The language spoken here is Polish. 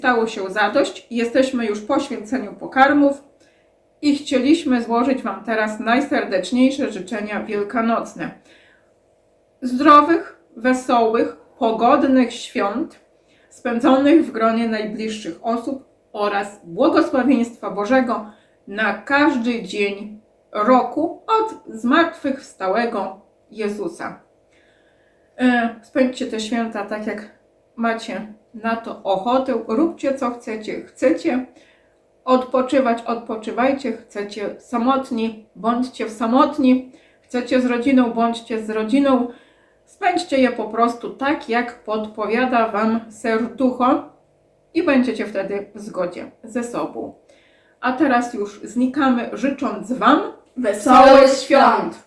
stało się zadość. Jesteśmy już po święceniu pokarmów i chcieliśmy złożyć Wam teraz najserdeczniejsze życzenia wielkanocne. Zdrowych, wesołych, pogodnych świąt, spędzonych w gronie najbliższych osób oraz błogosławieństwa Bożego na każdy dzień roku od zmartwychwstałego Jezusa. E, Spędźcie te święta tak, jak macie na to ochotę. Róbcie co chcecie. Chcecie odpoczywać, odpoczywajcie. Chcecie samotni, bądźcie samotni. Chcecie z rodziną, bądźcie z rodziną. Spędźcie je po prostu tak, jak podpowiada Wam serducho i będziecie wtedy w zgodzie ze sobą. A teraz już znikamy, życząc Wam Wesołych świąt!